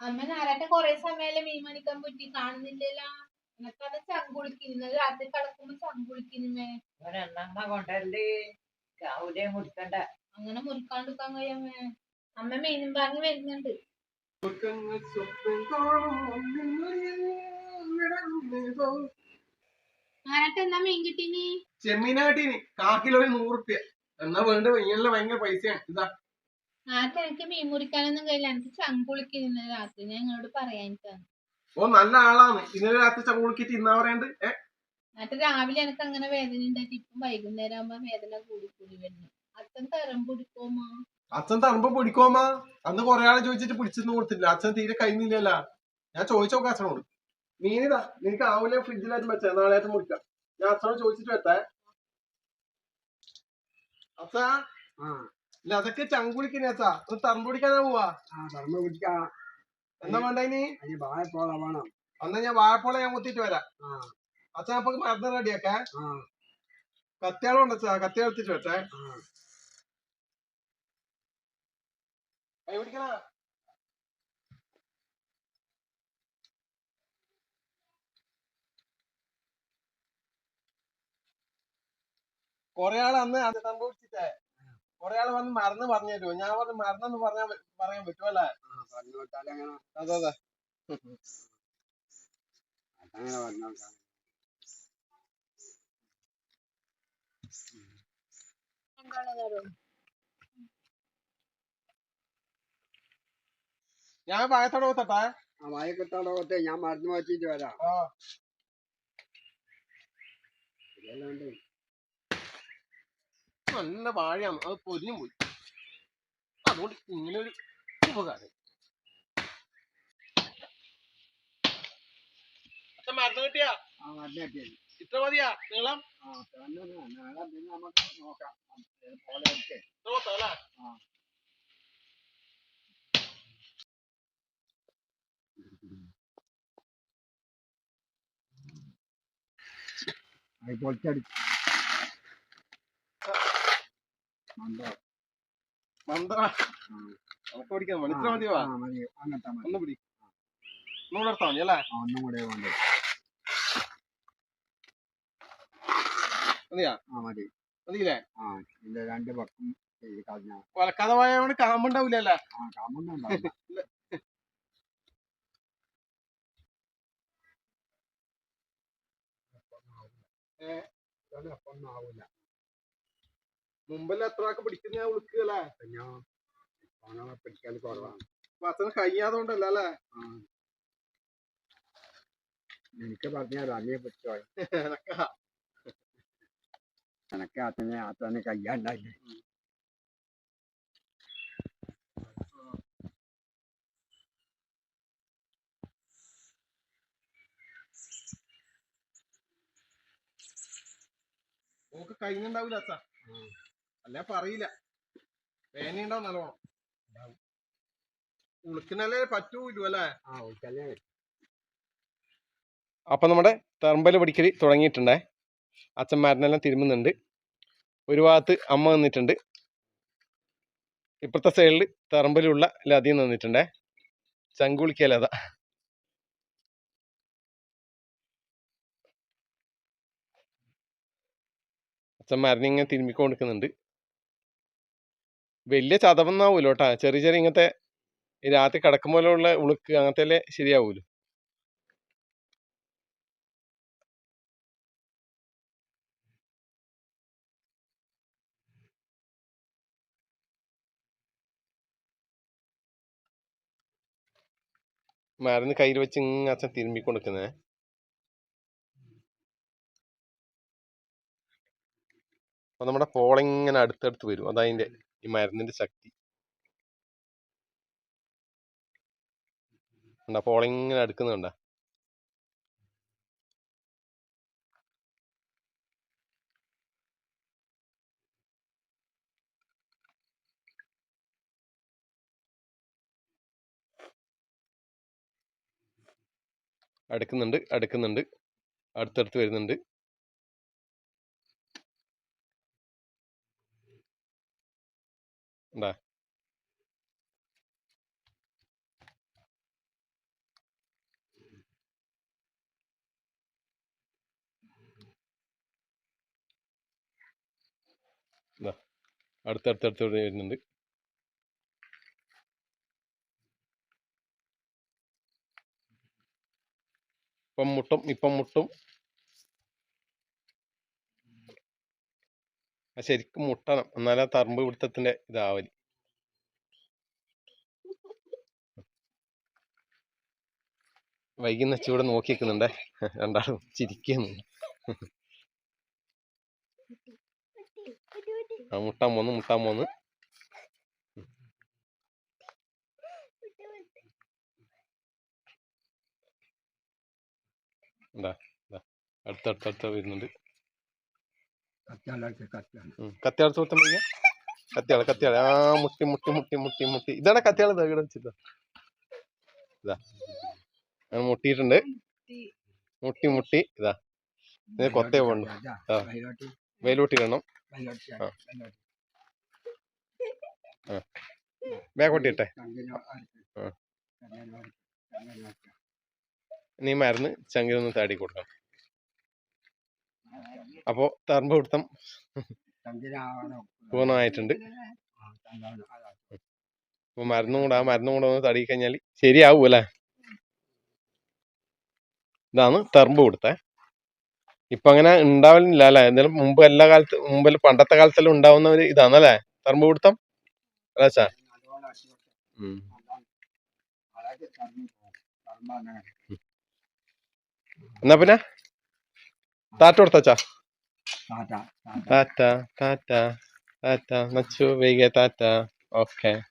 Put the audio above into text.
അമ്മ നാരാട്ട കൊറേ സമയല്ലേ മീൻ മണിക്കാൻ പറ്റി കാണുന്നില്ലല്ലോ? എനക്കത് ചങ്കുളിക്കുന്നു. രാത്രി കിടക്കുമ്പോ ചങ്കുളിക്കുന്നുമേ ഒരെണ്ണമ്മ കൊണ്ടല്ലേ രാവിലെ മുടിക്കണ്ട അങ്ങനെ മുറിക്കാണ്ടിരിക്കാൻ കഴിയാമേ അമ്മ മീനും വാങ്ങി വരുന്നുണ്ട്. നാരാട്ട എന്നാ മീൻ കിട്ടീനി? ചെമ്മീനാട്ടിന് കാക്കിലോ നൂറ് റുപ്യ എന്നാ വേണ്ട ഇങ്ങനെ ഭയങ്കര പൈസയാണ്. ഇതാ. നാരാട്ട എനിക്ക് മീൻ മുറിക്കാനൊന്നും കഴിയില്ല. എനിക്ക് ചങ്കുളിക്കുന്നു രാത്രി. ഞാൻ നിങ്ങളോട് പറയാനിട്ടാണ് ഓ നല്ല ആളാണ്. ഇന്നലെ രാത്രി ചങ്കുളുക്കിട്ട് ഇന്നാ പറയണ്ട്? ഏ? എന്നിട്ട് രാവിലെ എനിക്ക് അങ്ങനെ വേദന ഉണ്ടായിട്ട് ഇപ്പം വൈകുന്നേരം ആകുമ്പോ വേദന കൂടി കൂടി വരുന്നു അച്ഛൻ തരം പിടിക്കോമാ? അച്ഛൻ തണുപ്പ് പിടിക്കോമാ? അന്ന് കൊറേ ആളെ ചോദിച്ചിട്ട് പിടിച്ചൊന്നും കൊടുത്തില്ല. അച്ഛൻ തീരെ കഴിഞ്ഞില്ലല്ല ഞാൻ ചോദിച്ചോക്കാം അച്ഛനോട്. മീനിതാ നിനക്ക് ആവില്ല ഫ്രിഡ്ജിലായിട്ട് വെച്ചാ? നാളെയായിട്ട് മുറിക്കാം. ഞാൻ അച്ഛനോട് ചോദിച്ചിട്ട് വെത്തേ അച്ഛാ. ആ. ഇല്ല അതൊക്കെ ചങ്കുളിക്കണേ അച്ഛാ ഒന്ന് തറമ്പ് പിടിക്കാനാ പോവാ. ആ പറമ്പ് പിടിക്കാ എന്താ വേണ്ട ഇനി? വാഴപ്പോള വേണം. എന്നാ ഞാൻ വാഴപ്പോള ഞാൻ കുത്തിട്ട് വരാം. അച്ഛൻ അച്ഛാ അപ്പൊ മരുന്ന് റെഡിയാക്കേ? കത്തിയാളം കത്തിയാളുണ്ട് അച്ഛാ കത്തി എടുത്തിട്ട് വെച്ചേ. പിടിക്കണ കൊറേ ആൾ അന്ന് അത് സംഭവിച്ചിട്ടേ കൊറേ ആൾ വന്ന് മറന്ന് പറഞ്ഞു തരുമോ ഞാൻ പറഞ്ഞു മറന്നെന്ന് പറഞ്ഞാ പറയാൻ പറ്റുമല്ലേ പറഞ്ഞു വിട്ടാൽ അങ്ങനെ അതെ അതെ. അതങ്ങനെ പറഞ്ഞു ഞാൻ പായത്തോടെ കൊടുത്തട്ടെ ആ വാഴക്കെട്ടാടകത്തെ ഞാൻ മറന്നു വെച്ചിട്ട് വരാം. ഇതെല്ലാം ഉണ്ട്. നല്ല വാഴയാണ്. അത് പൊരിഞ്ഞു പോയി. അതുകൊണ്ട് ഇങ്ങനെ ഒരു ഉപകാരം മരുന്ന് കിട്ടിയാ? ഇത്ര മതിയാ? നീളം? നോക്കാം. പൊളിച്ചടിച്ചു മണ്ടോ മന്ദ ആ നമുക്ക് പിടിക്കാൻ മതി ഇത്ര മതിയോ ആ മതി അങ്ങനത്തെ മതി ഒന്ന് കൂടെ വേണ്ടത് മതിയാ? ആ മതി. മതിയില്ലേ? ആ ഇതിന്റെ രണ്ട് പക്കം കളഞ്ഞ. കൊലക്കാതെ പോയതുകൊണ്ട് കാമ്പുണ്ടാവില്ലല്ലേ ആ കാമൊന്നും ഉണ്ടാവില്ല. ഒന്നും ആവൂല. മുമ്പല്ല എത്ര ആൾക്ക് പിടിക്കുന്ന ഞാൻ വിളിക്കുകയല്ലേ? പിന്നെ ഓണ പിടിക്കൽ കുറവാണ് അച്ഛന് കഴിയാതുകൊണ്ടല്ല അല്ലേ? എനിക്ക് പറഞ്ഞാൽ അമ്മയെ പിടിച്ചോ എനക്ക് അച്ഛനെ അച്ഛനെ കയ്യാണ്ടായി നമുക്ക് കഴിഞ്ഞുണ്ടാവില്ല അച്ഛ? അല്ല പറയില്ല വേനയുണ്ടാവും നല്ലോണം. ഉളുക്കിനല്ലേ പറ്റൂല്ലോ അല്ലേ? ആ ഉളുക്കല്ലേ അപ്പൊ നമ്മുടെ തെറമ്പൽ പിടിക്കൽ തുടങ്ങിയിട്ടുണ്ടേ. അച്ഛന്മാരനെല്ലാം തിരുമുന്നുണ്ട്. ഒരു ഭാഗത്ത് അമ്മ നിന്നിട്ടുണ്ട്. ഇപ്പുറത്തെ സൈഡിൽ തെറമ്പലുള്ള ലതി നിന്നിട്ടുണ്ടേ. ചങ്കുളിക്ക ലത അച്ഛന്മാരനെ തിരുമ്മിക്കൊണ്ടിരിക്കുന്നുണ്ട്. വലിയ ചതവൊന്നാവൂല്ലോ കേട്ടാ ചെറിയ ചെറിയ ഇങ്ങനത്തെ രാത്രി കിടക്കുമ്പോലുള്ള ഉളുക്ക് അങ്ങനത്തെ ശരിയാവൂലോ? മരുന്ന് കയ്യിൽ വെച്ച് ഇങ്ങനെ അച്ഛൻ തിരുമ്പി കൊടുക്കുന്നേ. അപ്പൊ നമ്മുടെ പോളിങ്ങനെ അടുത്തടുത്ത് വരും. അതതിന്റെ ഈ മരുന്നിന്റെ ശക്തി. കണ്ട? പോളിങ്ങനെ അടുക്കുന്നുണ്ട അടുക്കുന്നുണ്ട് അടുക്കുന്നുണ്ട് അടുത്തടുത്ത് വരുന്നുണ്ട്. Да. അടുത്തടുത്തടുത്ത് വരുന്നുണ്ട് ഇപ്പം മുട്ടും ഇപ്പം മുട്ടും ആ ശരിക്കും മുട്ടണം. എന്നാലേ ആ തറമ്പ് പിടുത്തത്തിന്റെ ഇതാവൽ. വൈകുന്ന ചൂടെ നോക്കി നിൽക്കുന്നുണ്ടേ രണ്ടാളും ചിരിക്കുന്നു. ആ മുട്ടാൻ പോന്ന് മുട്ടാൻ പോന്ന്. അടുത്തടുത്തടുത്ത വരുന്നുണ്ട്. കത്തിയാൾ സുഹൃത്തം വയ്യ കത്തിയാൾ കത്തിയാൾ ആ മുട്ടി മുട്ടി മുട്ടി മുട്ടി മുട്ടി ഇതാണ് കത്തിയാൾ. ദാ ഇവിടെ വെച്ചിട്ട് ഇതാ മുട്ടിയിട്ടുണ്ട്. മുട്ടി മുട്ടി. ഇതാ ഇത് കൊത്തേ പോണ്ട് വെയിലോട്ടി വൈലോട്ടി ആ. വൈലോട്ടി ഇട്ടെ നീ മരുന്ന് ചങ്കിലൊന്ന് താടി കൊടുക്കണം. അപ്പോ തറമ്പ് പിടുത്തം ചങ്കിലാവണം പൂർണമായിട്ടുണ്ട്. അപ്പൊ മരുന്നും കൂടെ ആ മരുന്നും കൂടെ ഒന്ന് തടി കഴിഞ്ഞാൽ ശരിയാവും അല്ലേ? ഇതാണ് തറമ്പ് കൊടുത്തേ ഇപ്പൊ അങ്ങനെ ഉണ്ടാവലില്ല അല്ലേ? എന്നാലും മുമ്പ് എല്ലാ കാലത്ത് മുമ്പിൽ പണ്ടത്തെ കാലത്തെല്ലാം ഉണ്ടാവുന്ന ഒരു ഇതാണല്ലേ തറമ്പ് കൊടുത്തം അതാ അങ്ങനെ. എന്നാ പിന്നെ? താറ്റ കൊടുത്തച്ചാ Tata, tata, tata, tata. Machu vega tata. Okay.